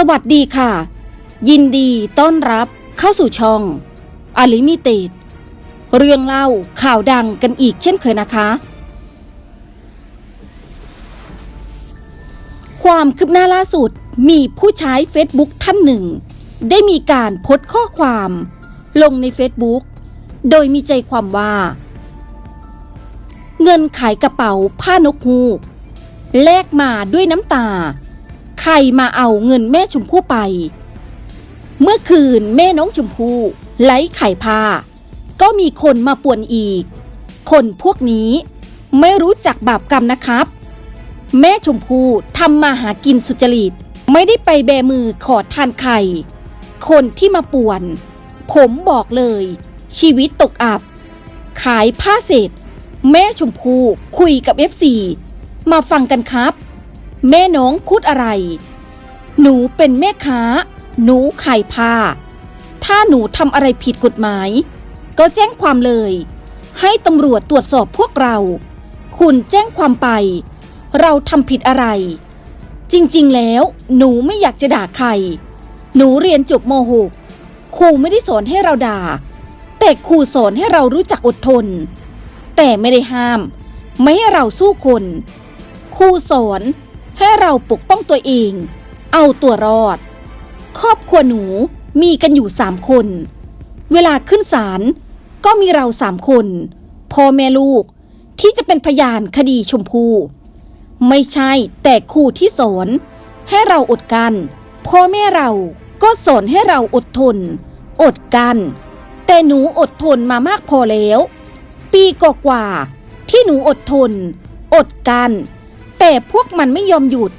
สวัสดีค่ะ ยินดีต้อนรับเข้าสู่ช่องอลิมิเต็ดเรื่องเล่าข่าวดังกันอีกเช่นเคยนะคะ ความคืบหน้าล่าสุดมีผู้ใช้ Facebook ท่านหนึ่ง ได้มีการโพสต์ข้อความ ลงใน Facebook โดยมีใจความว่า เงินขายกระเป๋าผ้านกฮูกแลกมาด้วยน้ำตา ใครมาเอาเงินแม่ชมพู่ไป เมื่อคืนแม่น้องชมพู่ไล้ไข่ผ้า ก็มีคนมาป่วนอีก คนพวกนี้ไม่รู้จักบาปกรรมนะครับ แม่ชมพู่ทำมาหากินสุจริต ไม่ได้ไปแบมือขอทานไข่ คนที่มาป่วน ผมบอกเลย ชีวิตตกอับ ขายผ้าเสร็จ แม่ชมพู่คุยกับ FC มาฟังกันครับ แม่น้องพูดอะไร หนูเป็นแม่ค้า หนูขายผ้า ถ้าหนูทำอะไรผิดกฎหมาย ก็แจ้งความเลย ให้ตำรวจตรวจสอบพวกเรา คุณแจ้งความไป เราทำผิดอะไร จริงๆ แล้ว หนูไม่อยากจะด่าใคร หนูเรียนจบม .6 ครูไม่ได้สอนให้เราด่า แต่ครูสอนให้เรารู้จักอดทน แต่ไม่ได้ห้าม ไม่ให้เราสู้คน ครูสอน ให้เราปกป้องตัวเอง เอาตัวรอด ครอบครัวหนูมีกันอยู่สามคน เวลาขึ้นศาลก็มีเราสามคนพ่อแม่ลูกที่จะเป็นพยานคดีชมพูไม่ใช่แต่ครูที่สอนให้เราอดกันพ่อแม่เราก็สอนให้เราอดทน อดกัน แต่หนูอดทนมามากพอแล้ว ปีกว่าๆที่หนูอดทน อดกัน แต่พวกมันไม่ยอมหยุด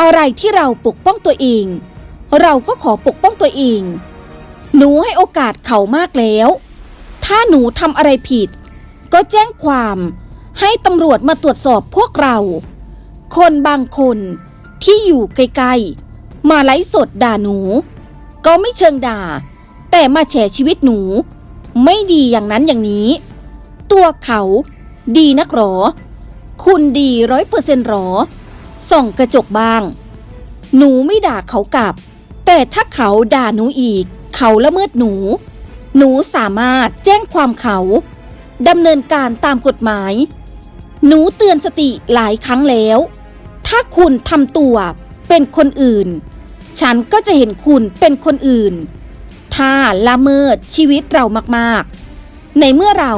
อะไรที่เราปกป้องตัวเอง เราก็ขอปกป้องตัวเอง หนูให้โอกาสเขามากแล้ว ถ้าหนูทำอะไรผิด ก็แจ้งความให้ตำรวจมาตรวจสอบพวกเรา คนบางคนที่อยู่ไกลๆ มาไลฟ์สดด่าหนู ก็ไม่เชิงด่า แต่มาแฉชีวิตหนู ไม่ดีอย่างนั้นอย่างนี้ ตัวเขาดีนักหรอ คุณดีร้อยเปอร์เซ็นต์หรอ ส่องกระจกบ้าง หนูไม่ด่าเขากลับ แต่ถ้าเขาด่าหนูอีก เขาละเมิดหนู หนูสามารถแจ้งความเขาดำเนินการตามกฎหมาย หนูเตือนสติหลายครั้งแล้ว ถ้าคุณทำตัวเป็นคนอื่น ฉันก็จะเห็นคุณเป็นคนอื่น ถ้าละเมิดชีวิตเรามากๆ ในเมื่อเรา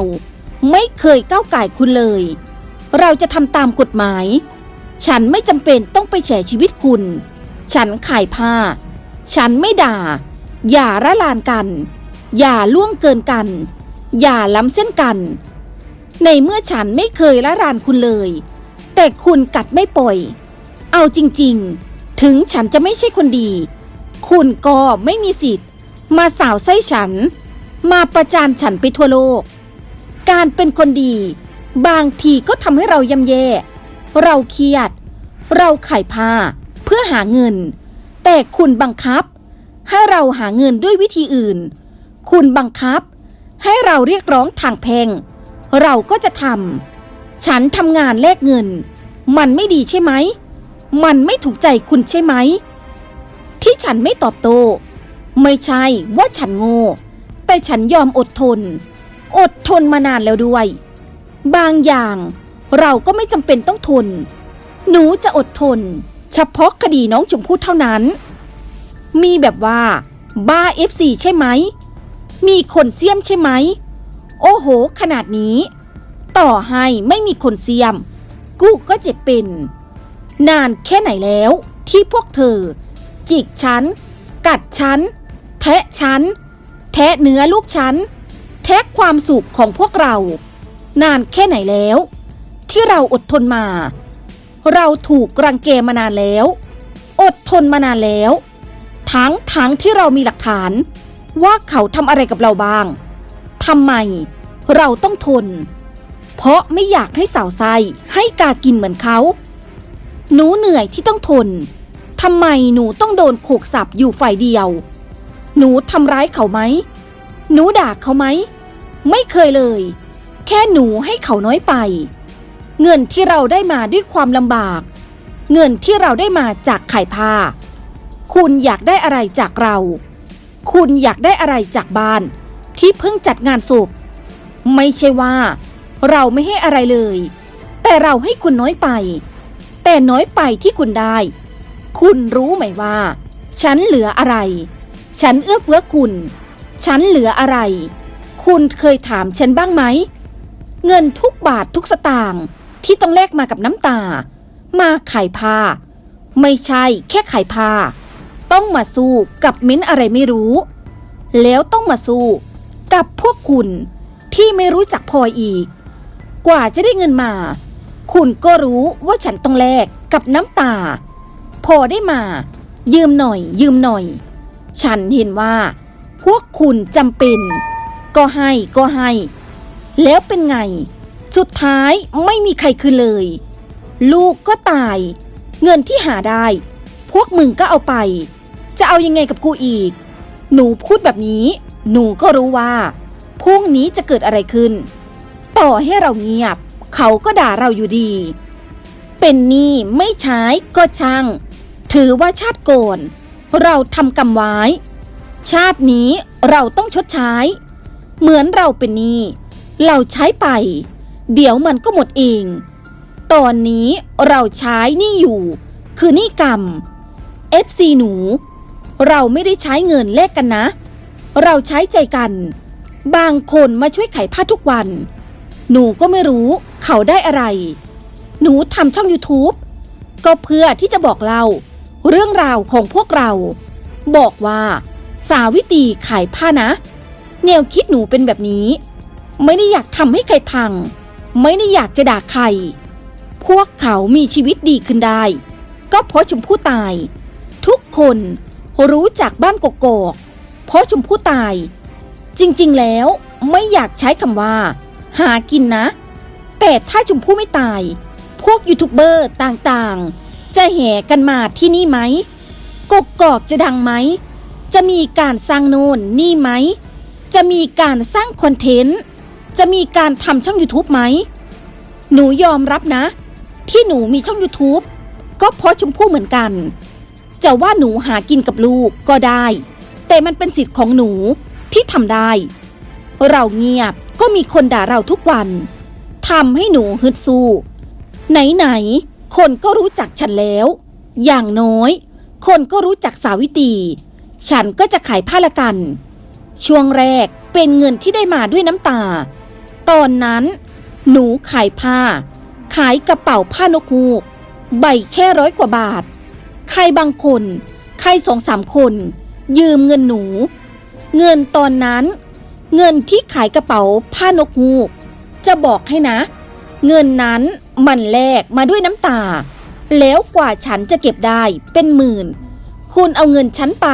ไม่เคยก้าวไก่คุณเลย เราจะทำตามกฎหมาย ฉันไม่จำเป็นต้องไปแฉชีวิตคุณ ฉันขายผ้า ฉันไม่ด่า อย่าละลานกัน อย่าล่วงเกินกัน อย่าล้ำเส้นกัน ในเมื่อฉันไม่เคยละลานคุณเลย แต่คุณกัดไม่ปล่อย เอาจริงๆ ถึงฉันจะไม่ใช่คนดี คุณก็ไม่มีสิทธิ์ มาสาวไส้ฉัน มาประจานฉันไปทั่วโลก การเป็นคนดี บางทีก็ทำให้เราย่ำแย่ เราเครียด เราขายผ้าเพื่อหาเงิน แต่คุณบังคับ ให้เราหาเงินด้วยวิธีอื่น คุณบังคับ ให้เราเรียกร้องทางแพงเราก็จะทำฉันทำงานแลกเงิน มันไม่ดีใช่ไหม มันไม่ถูกใจคุณใช่ไหม ที่ฉันไม่ตอบโต้ไม่ใช่ว่าฉันโง่ แต่ฉันยอมอดทน อดทนมานานแล้วด้วย บางอย่างเราก็ไม่จำเป็นต้องทน หนูจะอดทน เฉพาะคดีน้องชมพู่เท่านั้น มีแบบว่า บ้าเอฟซีใช่ไหม มีคนเสียมใช่ไหม โอ้โห ขนาดนี้ ต่อให้ไม่มีคนเสียม กูก็เจ็บเป็น นานแค่ไหนแล้วที่พวกเธอ จิกฉัน กัดฉัน แทะฉัน แทะเนื้อลูกฉัน แทะความสุขของพวกเรา นานแค่ไหนแล้ว ที่เราอดทนมา เราถูกรังแกมานานแล้ว อดทนมานานแล้ว ทั้งทั้งที่เรามีหลักฐาน ว่าเขาทำอะไรกับเราบ้างทำไม เราต้องทน เพราะไม่อยากให้สาวไส้ให้กากินเหมือนเขา หนูเหนื่อยที่ต้องทนทำไมหนูต้องโดนโขกสับอยู่ฝ่ายเดียว หนูทำร้ายเขาไหม หนูด่าเขาไหม ไม่เคยเลย แค่หนูให้เขาน้อยไป เงินที่เราได้มาด้วยความลำบาก เงินที่เราได้มาจากไขายผ้า คุณอยากได้อะไรจากเรา คุณอยากได้อะไรจากบ้าน ที่เพิ่งจัดงานศพไม่ใช่ว่า เราไม่ให้อะไรเลย แต่เราให้คุณน้อยไป แต่น้อยไปที่คุณได้ คุณรู้ไหมว่า ฉันเหลืออะไร ฉันเอื้อเฟื้อคุณ ฉันเหลืออะไร คุณเคยถามฉันบ้างไหม เงินทุกบาททุกสตางค์ที่ต้องแลกมากับน้ำตา มาขายผ้า ไม่ใช่แค่ขายผ้า ต้องมาสู้กับเม้นอะไรไม่รู้ แล้วต้องมาสู้กับพวกคุณที่ไม่รู้จักพออีก กว่าจะได้เงินมา คุณก็รู้ว่าฉันต้องแลกกับน้ำตา พอได้มา ยืมหน่อย ยืมหน่อย ฉันเห็นว่า พวกคุณจำเป็น ก็ให้ก็ให้ แล้วเป็นไง สุดท้ายไม่มีใครคืนเลย ลูกก็ตาย เงินที่หาได้ พวกมึงก็เอาไป จะเอายังไงกับกูอีก หนูพูดแบบนี้ หนูก็รู้ว่าพรุ่งนี้จะเกิดอะไรขึ้น ต่อให้เราเงียบ เขาก็ด่าเราอยู่ดี เป็นหนี้ไม่ใช้ก็ช่าง ถือว่าชาติโกนเราทำกรรมไว้ ชาตินี้เราต้องชดใช้ เหมือนเราเป็นหนี้ เราใช้ไป เดี๋ยวมันก็หมดเอง ตอนนี้เราใช้นี่อยู่ คือนี่กรรม FC หนู เราไม่ได้ใช้เงินแลกกันนะ เราใช้ใจกัน บางคนมาช่วยไขผ้าทุกวัน หนูก็ไม่รู้เขาได้อะไร หนูทำช่อง YouTube ก็เพื่อที่จะบอกเรา เรื่องราวของพวกเรา บอกว่า สาวิตีขายผ้านะ แนวคิดหนูเป็นแบบนี้ ไม่ได้อยากทำให้ใครพัง ไม่ได้อยากจะด่าใคร พวกเขามีชีวิตดีขึ้นได้ ก็เพราะชมพู่ตาย ทุกคนรู้จักบ้านกกอกเพราะชมพู่ตาย จริงๆแล้วไม่อยากใช้คำว่า หากินนะ แต่ถ้าชมพู่ไม่ตาย พวกยูทูบเบอร์ต่างๆ จะแห่กันมาที่นี่ไหมกกอกจะดังไหม จะมีการสร้างโน่นนี่ไหม จะมีการสร้างคอนเทนต์ จะมีการทำช่อง YouTube ไหม หนูยอมรับนะ ที่หนูมีช่อง YouTube ก็เพราะชมพู่เหมือนกัน จะว่าหนูหากินกับลูกก็ได้ แต่มันเป็นสิทธิ์ของหนูที่ทำได้ เราเงียบก็มีคนด่าเราทุกวันทำให้หนูฮึดสู้ ไหนๆคนก็รู้จักฉันแล้ว อย่างน้อย คนก็รู้จักสาวิตรีฉันก็จะขายผ้าละกัน ช่วงแรกเป็นเงินที่ได้มาด้วยน้ำตา ตอนนั้น หนูขายผ้า ขายกระเป๋าผ้านกฮูก ใบแค่ร้อยกว่าบาท ใครบางคน ใครสองสามคน ยืมเงินหนู เงินตอนนั้น เงินที่ขายกระเป๋าผ้านกฮูก จะบอกให้นะ เงินนั้นมันแลกมาด้วยน้ำตา แล้วกว่าฉันจะเก็บได้เป็นหมื่น คุณเอาเงินฉันไป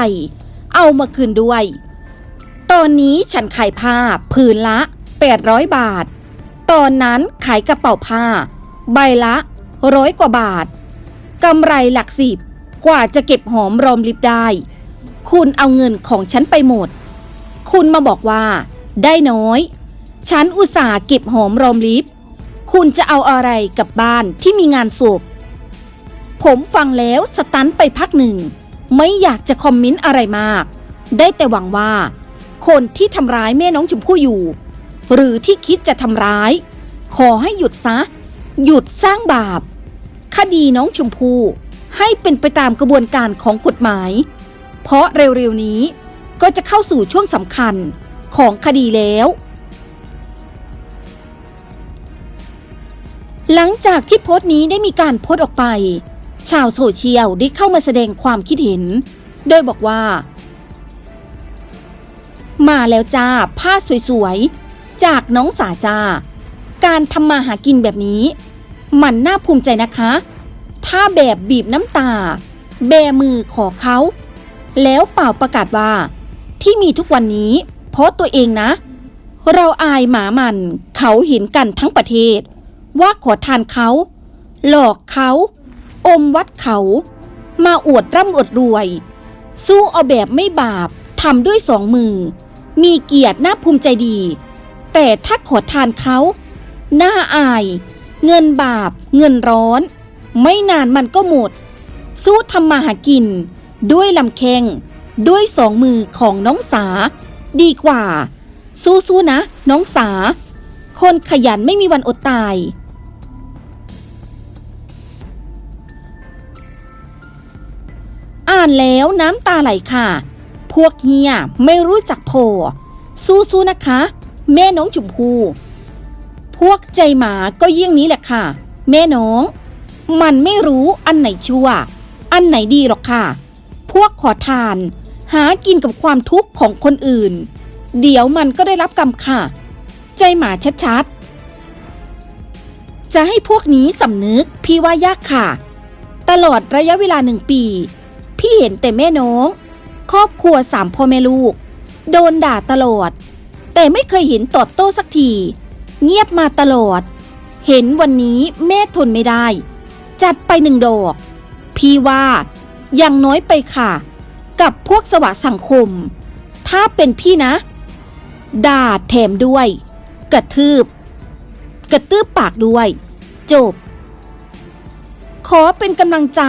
เอามาคืนด้วย ตอนนี้ฉันขายผ้าผืนละ 800 บาท ตอนนั้นขายกระเป๋าผ้า ใบละร้อยกว่าบาท กำไรหลักสิบกว่าจะเก็บหอมรอมริบได้ คุณเอาเงินของฉันไปหมด คุณมาบอกว่า ได้น้อย ฉันอุตส่าห์เก็บหอมรอมริบ คุณจะเอาอะไรกับบ้านที่มีงานศพผมฟังแล้วสตันไปพักหนึ่ง ไม่อยากจะคอมเมนต์อะไรมาก ได้แต่หวังว่า คนที่ทำร้ายแม่น้องชมพู่อยู่ หรือที่คิดจะทำร้าย ขอให้หยุดซะ หยุดสร้างบาป คดีน้องชมพู่ให้เป็นไปตามกระบวนการของกฎหมาย เพราะเร็วๆนี้ก็จะเข้าสู่ช่วงสำคัญของคดีแล้ว หลังจากที่โพสต์นี้ได้มีการโพสต์ออกไป ชาวโซเชียลได้เข้ามาแสดงความคิดเห็น โดยบอกว่า มาแล้วจ้า ผ้าสวย จากน้องสาจา การทำมาหากินแบบนี้ มันน่าภูมิใจนะคะ ถ้าแบบบีบน้ำตา แบมือขอเขา แล้วเป่าประกาศว่า ที่มีทุกวันนี้ เพราะตัวเองนะ เราอายหมามันเขาเห็นกันทั้งประเทศ ว่าขอทานเขา หลอกเขา อมวัดเขา มาอวดร่ำอวดรวย สู้เอาแบบไม่บาปทำด้วยสองมือมีเกียรติน่าภูมิใจดี แต่ถ้าขอทานเขาหน่าอาย เงินบาป เงินร้อน ไม่นานมันก็หมด สู้ทำมาหากิน ด้วยลำแข้งด้วยสองมือของน้องสา ดีกว่า สู้ๆนะ น้องสา คนขยันไม่มีวันอดตาย อ่านแล้วน้ำตาไหลค่ะ พวกเฮียไม่รู้จักพอสู้ๆนะคะ แม่น้องจุมพูพวกใจหมาก็เยี่ยงนี้แหละค่ะ แม่น้อง มันไม่รู้อันไหนชั่ว อันไหนดีหรอกค่ะ พวกขอทาน หากินกับความทุกข์ของคนอื่น เดี๋ยวมันก็ได้รับกรรมค่ะ ใจหมาชัดๆ จะให้พวกนี้สำนึกพี่ว่ายากค่ะ ตลอดระยะเวลาหนึ่งปี พี่เห็นแต่แม่น้อง ครอบครัวสามพ่อแม่ลูก โดนด่าตลอด แต่ไม่เคยเห็นตอบโต้สักที เงียบมาตลอด เห็นวันนี้แม่ทนไม่ได้ จัดไปหนึ่งดอก พี่ว่ายังน้อยไปค่ะ กับพวกสวะสังคม ถ้าเป็นพี่นะ ด่าแถมด้วย กระทืบ กระตืบปากด้วย จบ ขอเป็นกำลังใจ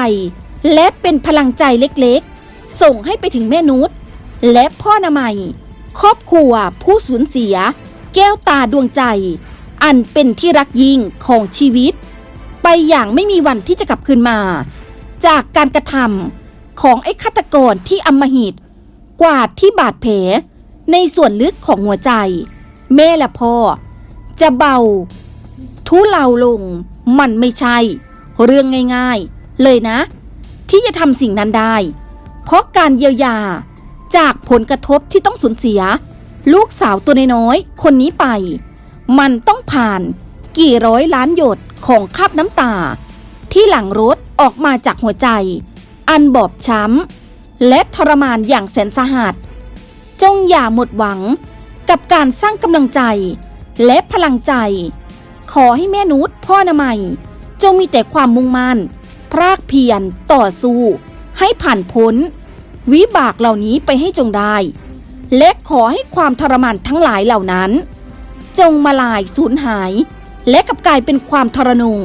และเป็นพลังใจเล็กๆ ส่งให้ไปถึงแม่นุชและพ่อนามัย ครอบครัวผู้สูญเสีย แก้วตาดวงใจ อันเป็นที่รักยิ่งของชีวิต ไปอย่างไม่มีวันที่จะกลับคืนมา จากการกระทำของไอ้ฆาตกรที่อำมหิต กวาดที่บาดแผลในส่วนลึกของหัวใจ แม่และพ่อ จะเบา ทุเลาลง มันไม่ใช่ เรื่องง่ายๆ เลยนะ ที่จะทำสิ่งนั้นได้ เพราะการเยียวยา จากผลกระทบที่ต้องสูญเสีย ลูกสาวตัวน้อยๆคนนี้ไป มันต้องผ่านกี่ร้อยล้านหยดของคราบน้ำตา ที่หลังรถออกมาจากหัวใจ อันบอบช้ำ และทรมานอย่างแสนสาหัส จงอย่าหมดหวังกับการสร้างกำลังใจ และพลังใจ ขอให้แม่นุชพ่อนามัย จงมีแต่ความมุ่งมั่นพรากเพียรต่อสู้ ให้ผ่านพ้น วิบากเหล่านี้ไปให้จงได้ และขอให้ความทรมานทั้งหลายเหล่านั้น จงมาลายสูญหาย และกลับกลายเป็นความทรนง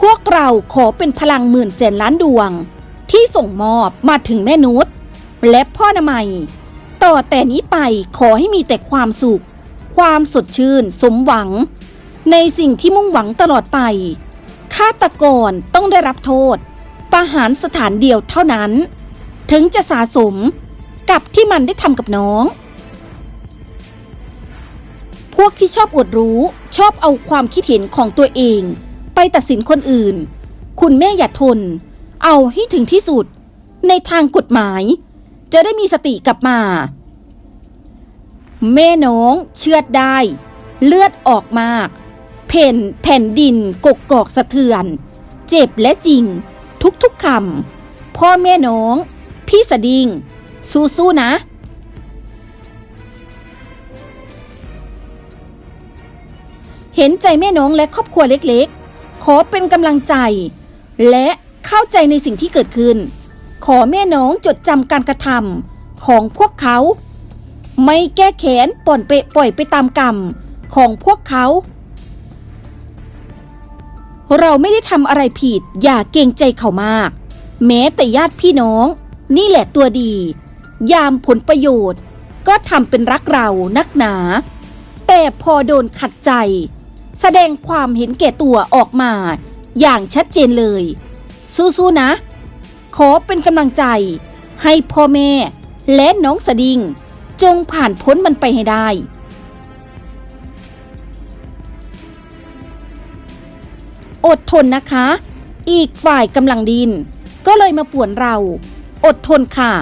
พวกเราขอเป็นพลังหมื่นแสนล้านดวง ที่ส่งมอบมาถึงแม่นุชและพ่อนามัย ต่อแต่นี้ไปขอให้มีแต่ความสุข ความสดชื่น สมหวัง ในสิ่งที่มุ่งหวังตลอดไปฆาตกรต้องได้รับโทษ ประหารสถานเดียวเท่านั้น ถึงจะสะสมกับที่มันได้ทำกับน้อง พวกที่ชอบอวดรู้ชอบเอาความคิดเห็นของตัวเอง ไปตัดสินคนอื่น คุณแม่อย่าทน เอาให้ถึงที่สุด ในทางกฎหมาย จะได้มีสติกลับมา แม่น้องเชือดได้ เลือดออกมากเพ่นแผ่นดินกกกอกสะเทือน เจ็บและจริง ทุกๆคำพ่อแม่น้อง พี่สดิง สู้ๆนะ เห็นใจแม่น้องและครอบครัวเล็กๆ ขอเป็นกำลังใจ และเข้าใจในสิ่งที่เกิดขึ้น ขอแม่น้องจดจำการกระทำของพวกเขา ไม่แก้แค้นปล่อนไปปล่อยไปตามกรรมของพวกเขา เราไม่ได้ทำอะไรผิด อย่าเกรงใจเขามาก แม้แต่ญาติพี่น้อง นี่แหละตัวดี ยามผลประโยชน์ ก็ทำเป็นรักเรานักหนา แต่พอโดนขัดใจ แสดงความเห็นแก่ตัวออกมา อย่างชัดเจนเลย สู้ๆนะ ขอเป็นกำลังใจ ให้พ่อแม่และน้องสดิง จงผ่านพ้นมันไปให้ได้อดทนนะคะ อีกฝ่ายกำลังดิน ก็เลยมาป่วนเรา อดทนค่ะ